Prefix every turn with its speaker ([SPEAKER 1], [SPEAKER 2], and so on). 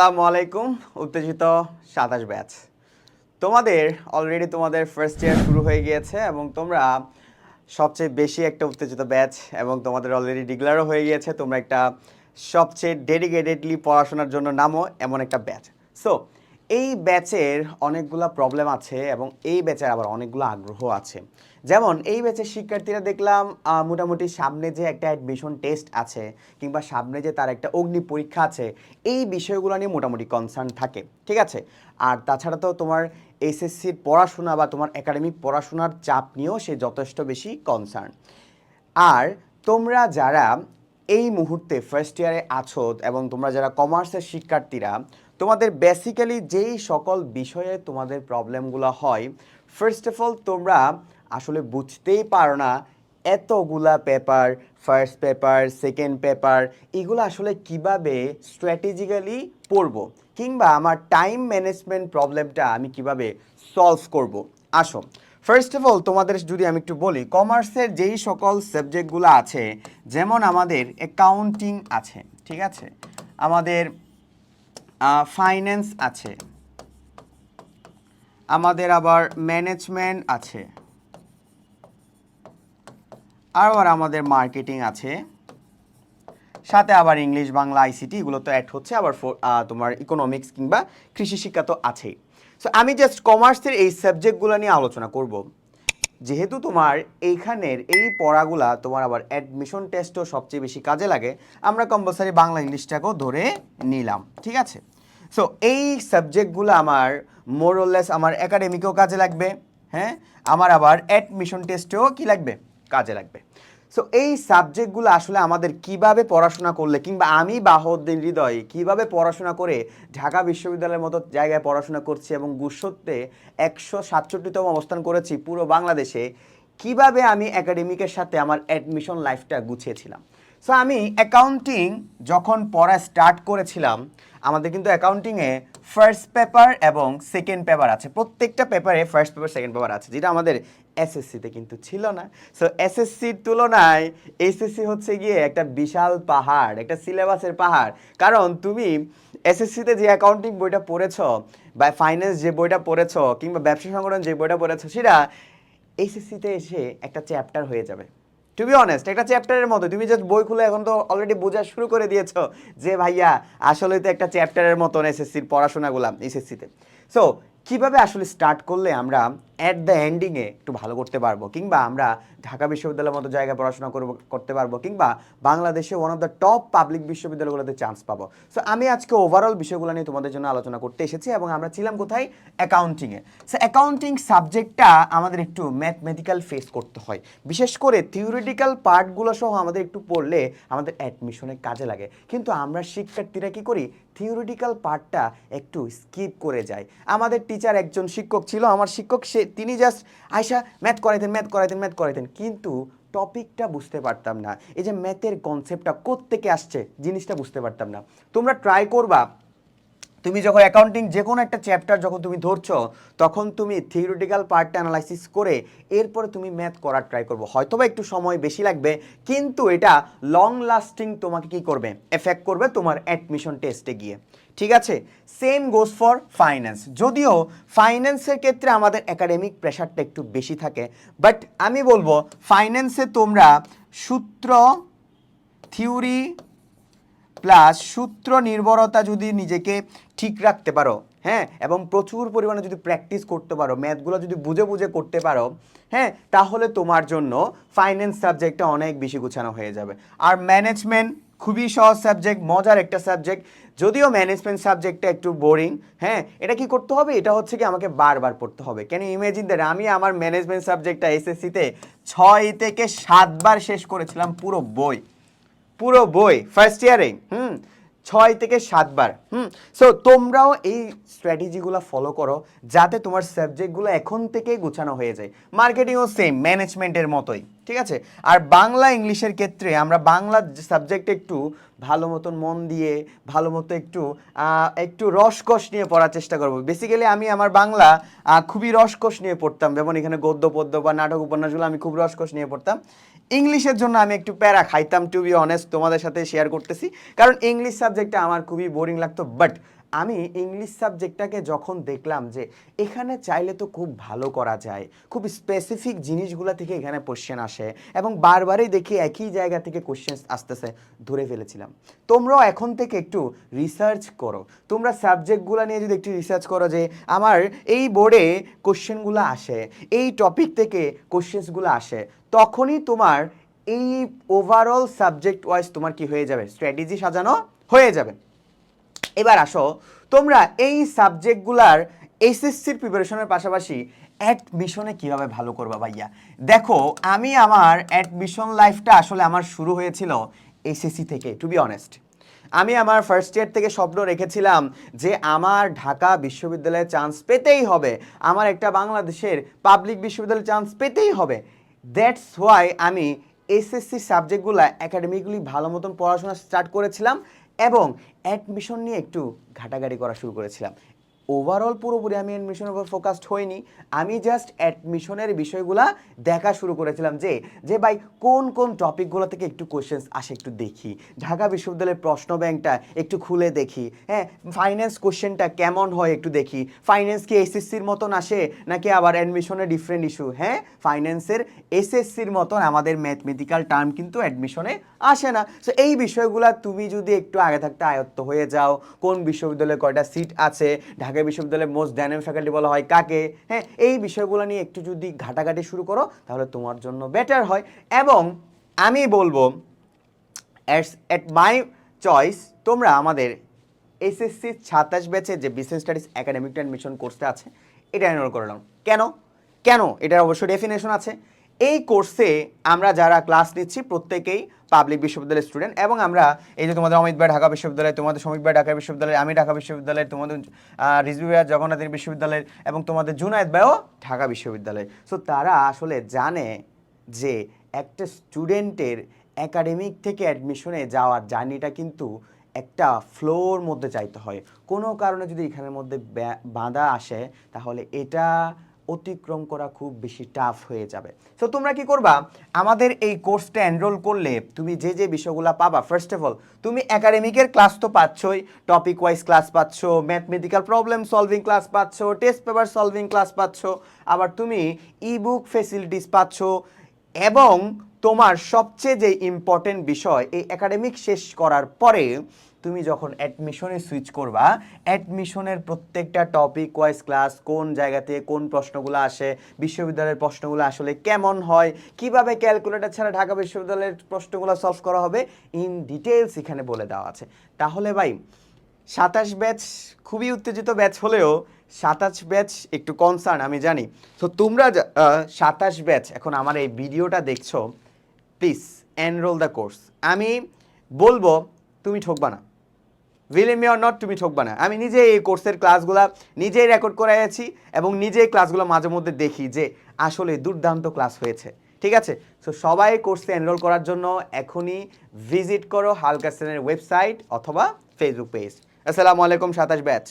[SPEAKER 1] আসসালামু আলাইকুম, উত্তেজিত সাতাশ ব্যাচ। তোমাদের অলরেডি তোমাদের ফার্স্ট ইয়ার শুরু হয়ে গিয়েছে এবং তোমরা সবচেয়ে বেশি একটা উত্তেজিত ব্যাচ এবং তোমাদের অলরেডি ডিগলারও হয়ে গিয়েছে, তোমরা একটা সবচেয়ে ডেডিকেটেডলি পড়াশোনার জন্য নামো এমন একটা ব্যাচ। সো এই ব্যাচের অনেকগুলো প্রবলেম আছে এবং এই ব্যাচের আবার অনেকগুলো আগ্রহ আছে। যেমন, এই ব্যাচের শিক্ষার্থীরা দেখলাম মোটামুটি সামনে যে একটা অ্যাডমিশন টেস্ট আছে কিংবা সামনে যে তার একটা অগ্নি পরীক্ষা আছে, এই বিষয়গুলো নিয়ে মোটামুটি কনসার্ন থাকে, ঠিক আছে? আর তাছাড়া তো তোমার এসএসসির পড়াশোনা বা তোমার একাডেমিক পড়াশোনার চাপ নিয়েও সে যথেষ্ট বেশি কনসার্ন আর তোমরা যারা এই মুহূর্তে ফার্স্ট ইয়ারে আছো এবং তোমরা যারা কমার্সের শিক্ষার্থীরা তোমাদের বেসিক্যালি যেই সকল বিষয়ে তোমাদের প্রবলেমগুলো হয় ফার্স্ট অফ অল তোমরা আসলে বুঝতেই পারো না এতগুলা paper first paper second paper এগুলো আসলে কীভাবে স্ট্র্যাটেজিক্যালি পড়ব কিংবা আমার টাইম ম্যানেজমেন্ট প্রবলেমটা আমি কীভাবে সলভ করব। আসো ফার্স্ট অফ অল তোমাদের যদি আমি একটু বলি কমার্সের যেই সকল সাবজেক্টগুলো আছে, যেমন আমাদের অ্যাকাউন্টিং আছে, ঠিক আছে? আমাদের ফাইন্যান্স আছে। আমাদের আবার ম্যানেজমেন্ট আছে। আবার আমাদের মার্কেটিং আছে। সাথে আবার ইংলিশ বাংলা আইসিটি এগুলো তো অ্যাড হচ্ছে, আবার তোমার ইকোনমিক্স কিংবা কৃষি শিক্ষা তো আছেই। সো আমি জাস্ট কমার্সের এই সাবজেক্টগুলো নিয়ে আলোচনা করব। যেহেতু তোমার এইখানের এই পড়াগুলা তোমার আবার অ্যাডমিশন টেস্টও সবচেয়ে বেশি কাজে লাগে, আমরা কম্পালসারি বাংলা ইংলিশটাকেও ধরে নিলাম, ঠিক আছে? সো এই সাবজেক্টগুলো আমার মোরলেস আমার একাডেমিকেও কাজে লাগবে হ্যাঁ? আমার আবার অ্যাডমিশন টেস্টেও কি লাগবে? কাজে লাগবে। সো এই সাবজেক্টগুলো আসলে আমাদের কীভাবে পড়াশোনা করলে কিংবা আমি বাহদ্দিন হৃদয় কীভাবে পড়াশোনা করে ঢাকা বিশ্ববিদ্যালয়ের মতো জায়গায় পড়াশোনা করছি এবং গুসত্বে একশো সাতষট্টিতম অবস্থান করেছি পুরো বাংলাদেশে, কীভাবে আমি একাডেমিকের সাথে আমার অ্যাডমিশন লাইফটা গুছিয়েছিলাম? সো আমি অ্যাকাউন্টিং যখন পড়া স্টার্ট করেছিলাম, আমাদের কিন্তু অ্যাকাউন্টিংয়ে ফার্স্ট পেপার এবং সেকেন্ড পেপার আছে। প্রত্যেকটা পেপারে ফার্স্ট পেপার সেকেন্ড পেপার আছে, যেটা আমাদের এসএসসিতে কিন্তু ছিল না। সো এসএসসির তুলনায় এসএসসি হচ্ছে গিয়ে একটা বিশাল পাহাড়, একটা সিলেবাসের পাহাড়। কারণ তুমি এসএসসিতে যে অ্যাকাউন্টিং বইটা পড়েছো বা ফাইন্যান্স যে বইটা পড়েছো কিংবা ব্যবসা সংগঠন যে বইটা পড়েছো, সেটা এসএসসিতে এসে একটা চ্যাপ্টার হয়ে যাবে। টু বি অনেস্ট একটা চ্যাপ্টারের মতো। তুমি জাস্ট বই খুলে এখন তো অলরেডি বোঝা শুরু করে দিয়েছ যে, ভাইয়া, আসলে তো একটা চ্যাপ্টারের মতন এসএসসির পড়াশোনাগুলো এসএসসিতে সো কীভাবে আসলে স্টার্ট করলে আমরা অ্যাট দ্য এন্ডিংয়ে একটু ভালো করতে পারব, কিংবা আমরা ঢাকা বিশ্ববিদ্যালয়ের মতো জায়গায় পড়াশোনা করব, করতে পারব, কিংবা বাংলাদেশে one of the top public বিশ্ববিদ্যালয়গুলোতে chance পাবো। সো আমি আজকে ওভারঅল বিষয়গুলো নিয়ে তোমাদের জন্য আলোচনা করতে এসেছি এবং আমরা ছিলাম কোথায়? অ্যাকাউন্টিংয়ে সো অ্যাকাউন্টিং সাবজেক্টটা আমাদের একটু ম্যাথমেটিক্যাল ফেস করতে হয়। বিশেষ করে থিওরিটিক্যাল পার্টগুলো সহ আমাদের একটু পড়লে আমাদের অ্যাডমিশনে কাজে লাগে। কিন্তু আমরা শিক্ষার্থীরা কি করি? থিওরিটিক্যাল পার্টটা একটু স্কিপ করে যায় আমাদের টিচার একজন শিক্ষক ছিল, আমার শিক্ষক সে তিনি জাস্ট আয়সা ম্যাথ করাইতেন ম্যাথ করাইতেন ম্যাথ করাইতেন। কিন্তু টপিকটা বুঝতে পারতাম না। এই যে ম্যাথের কনসেপ্টটা কোত্থেকে আসছে, জিনিসটা বুঝতে পারতাম না। তোমরা ট্রাই করবা। তুমি যখন অ্যাকাউন্টিং যে কোনো একটা চ্যাপ্টার যখন তুমি ধরছো, তখন তুমি থিওরিটিক্যাল পার্টটা অ্যানালাইসিস করে এরপরে তুমি ম্যাথ করার ট্রাই করব। হয়তোবা একটু সময় বেশি লাগবে, কিন্তু এটা লং লাস্টিং তোমাকে কি করবে? এফেক্ট করবে তোমার অ্যাডমিশন টেস্টে গিয়ে। ঠিক আছে? সেম গোস ফর ফাইন্যান্স যদিও ফাইন্যান্সের ক্ষেত্রে আমাদের একাডেমিক প্রেশারটা একটু বেশি থাকে বাট আমি বলব ফাইন্যান্সে তোমরা সূত্র থিওরি প্লাস সূত্র নির্ভরতা যদি নিজেকে ঠিক রাখতে পারো হ্যাঁ এবং প্রচুর পরিমাণে যদি প্র্যাকটিস করতে পারো ম্যাথগুলো যদি বুঝে বুঝে করতে পারো হ্যাঁ তাহলে তোমার জন্য ফাইন্যান্স সাবজেক্টটা অনেক বেশি গুছানো হয়ে যাবে। আর ম্যানেজমেন্ট খুবই সহজ সাবজেক্ট মজার একটা সাবজেক্ট যদিও ম্যানেজমেন্ট সাবজেক্টটা একটু বোরিং হ্যাঁ এটা কি করতে হবে? এটা হচ্ছে কি আমাকে বারবার পড়তে হবে। কেন ইমেজিন দেন আমি আমার ম্যানেজমেন্ট সাবজেক্টটা এসএসসিতে ছয় থেকে সাতবার শেষ করেছিলাম পুরো বই। পুরো বই ফার্স্ট ইয়ারে হুম, ছয় থেকে সাতবার, হুম। সো তোমরাও এই স্ট্র্যাটেজিগুলো ফলো করো যাতে তোমার সাবজেক্টগুলো এখন থেকেই গুছানো হয়ে যায়। মার্কেটিংও সেম ম্যানেজমেন্টের মতোই। ঠিক আছে? আর বাংলা ইংলিশের ক্ষেত্রে আমরা বাংলা সাবজেক্টে একটু ভালো মতন মন দিয়ে, ভালো মতো একটু একটু রসকস নিয়ে পড়ার চেষ্টা করব। বেসিক্যালি আমি আমার বাংলা খুবই রসকস নিয়ে পড়তাম। যেমন এখানে গদ্য, পদ্য বা নাটক উপন্যাসগুলো আমি খুব রসকস নিয়ে পড়তাম। ইংলিশের জন্য আমি একটু প্যারা খাইতাম টু বি অনেস্ট তোমাদের সাথে শেয়ার করতেছি। কারণ ইংলিশ সাবজেক্টটা আমার খুবই বোরিং লাগতো বাট আমি ইংলিশ সাবজেক্টটাকে যখন দেখলাম যে এখানে চাইলে তো খুব ভালো করা যায়, খুব স্পেসিফিক জিনিসগুলো থেকে এখানে কোশ্চেন আসে এবং বারবারই দেখি একই জায়গা থেকে কোশ্চেন আসতেছে, ধরে ফেলেছিলাম। তোমরাও এখন থেকে একটু রিসার্চ করো। তোমরা সাবজেক্টগুলো নিয়ে যদি একটু রিসার্চ করো যে আমার এই বোর্ডে কোশ্চেনগুলো আসে, এই টপিক থেকে কোশ্চেন্সগুলো আসে, তখনই তোমার এই ওভারঅল সাবজেক্ট ওয়াইজ তোমার কি হয়ে যাবে? স্ট্র্যাটেজি সাজানো হয়ে যাবে। এবার আসো। তোমরা এই সাবজেক্টগুলার এসএসসির প্রিপারেশনের পাশাপাশি অ্যাডমিশনে কীভাবে ভালো করবা ভাইয়া? দেখো, আমি আমার অ্যাডমিশন লাইফটা আসলে আমার শুরু হয়েছিল এসএসসি থেকে টু বি অনেস্ট আমি আমার ফার্স্ট ইয়ার থেকে স্বপ্ন রেখেছিলাম যে আমার ঢাকা বিশ্ববিদ্যালয়ে চান্স পেতেই হবে। আমার একটা বাংলাদেশের পাবলিক বিশ্ববিদ্যালয়ে চান্স পেতেই হবে। দ্যাটস হোয়াই আমি এসএসসি সাবজেক্টগুলো একাডেমিকলি ভালো মতন পড়াশোনা স্টার্ট করেছিলাম। এবং অ্যাডমিশন নিয়ে একটু ঘাটাঘাটি করা শুরু করেছিলাম। ওভারঅল পুরোপুরি আমি অ্যাডমিশনের উপর ফোকাসড হইনি। আমি জাস্ট অ্যাডমিশনের বিষয়গুলা দেখা শুরু করেছিলাম যে যে ভাই কোন কোন টপিকগুলো থেকে একটু কোশ্চেন্স আসে একটু দেখি। ঢাকা বিশ্ববিদ্যালয়ের প্রশ্ন ব্যাংকটা একটু খুলে দেখি। হ্যাঁ ফাইন্যান্স কোশ্চেনটা কেমন হয় একটু দেখি। ফাইন্যান্স কি এসএসসির মতন আসে নাকি আবার অ্যাডমিশনের ডিফারেন্ট ইস্যু হ্যাঁ ফাইন্যান্সের এসএসসির মতন আমাদের ম্যাথমেটিক্যাল টার্ম কিন্তু অ্যাডমিশনে আসে না। সো এই বিষয়গুলো তুমি যদি একটু আগে থাকতে আয়ত্ত হয়ে যাও, কোন বিশ্ববিদ্যালয়ে কয়টা সিট আছে, ঢাকা বিশ্ববিদ্যালয়ের মোস্ট ডাইনামিক ফ্যাকাল্টি বলা হয় কাকে? হ্যাঁ এই বিষয়গুলো নিয়ে একটু যদি ঘাটাঘাটি শুরু করো, তাহলে তোমার জন্য বেটার হয়। এবং আমি বলব অ্যাটস অ্যাট মাই চয়েস তোমরা আমাদের এসএসসি সাতাশ ব্যাচে যে বিজনেস স্টাডিজ একাডেমিক অ্যাডমিশন কোর্সটা আছে, এটা এনরোল করে নাও। কেন? কেন? এটার অবশ্যই ডেফিনেশন আছে। এই কোর্সে আমরা যারা ক্লাস নিচ্ছি, প্রত্যেকেই পাবলিক বিশ্ববিদ্যালয়ের স্টুডেন্ট এবং আমরা এই যে তোমাদের অমিত ভাই ঢাকা বিশ্ববিদ্যালয়, তোমাদের সমীপ ভাই ঢাকা বিশ্ববিদ্যালয়, আমি ঢাকা বিশ্ববিদ্যালয়ের তোমাদের রিজভি ভাই জগন্নাথ বিশ্ববিদ্যালয়ের এবং তোমাদের জুনায়েদ ভাইও ঢাকা বিশ্ববিদ্যালয়। সো তারা আসলে জানে যে একটা স্টুডেন্টের একাডেমিক থেকে অ্যাডমিশনে যাওয়ার জার্নিটা কিন্তু একটা ফ্লোর মধ্যে চাইতে হয়। কোনো কারণে যদি এখানের মধ্যে বাধা আসে, তাহলে এটা অতিক্রম করা খুব বেশি টাফ হয়ে যাবে। সো তোমরা কি করবা? আমাদের এই কোর্সটা এনরোল করলে তুমি যে যে বিষয়গুলো পাবা ফার্স্ট অফ অল তুমি একাডেমিকের ক্লাস তো পাচ্ছই টপিক ওয়াইজ ক্লাস পাচ্ছ ম্যাথমেটিক্যাল প্রবলেম সলভিং ক্লাস পাচ্ছ টেস্ট পেপার সলভিং ক্লাস পাচ্ছ, আবার তুমি ইবুক ফেসিলিটিস পাচ্ছ, এবং তোমার সবচেয়ে যে ইম্পর্টেন্ট বিষয়, এই একাডেমিক শেষ করার পরে তুমি যখন অ্যাডমিশনে সুইচ করবা অ্যাডমিশনের প্রত্যেকটা টপিক ওয়াইজ ক্লাস কোন জায়গাতে কোন প্রশ্নগুলো আসে, বিশ্ববিদ্যালয়ের প্রশ্নগুলো আসলে কেমন হয়, কীভাবে ক্যালকুলেটর ছাড়া ঢাকা বিশ্ববিদ্যালয়ের প্রশ্নগুলো সলভ করা হবে ইন ডিটেলস এখানে বলে দেওয়া আছে। তাহলে ভাই, সাতাশ ব্যাচ খুবই উত্তেজিত ব্যাচ হলেও সাতাশ ব্যাচ একটু কনসার্ন আমি জানি। তো তোমরা সাতাশ ব্যাচ এখন আমার এই ভিডিওটা দেখছ প্লিজ এনরোল দ্য কোর্স আমি বলব, তুমি ঠকবা না। উইল মি অর নট তুমি ঠকবা না আমি নিজে এই কোর্সের ক্লাসগুলো নিজেই রেকর্ড করাইয়াছি এবং নিজেই ক্লাসগুলো মাঝে মধ্যে দেখি যে আসলে দুর্দান্ত ক্লাস হয়েছে। ঠিক আছে? সো সবাই কোর্সে এনরোল করার জন্য এখনই ভিজিট করো হালকা সেনের ওয়েবসাইট অথবা ফেসবুক পেজ আসসালামু আলাইকুম, সাতাশ ব্যাচ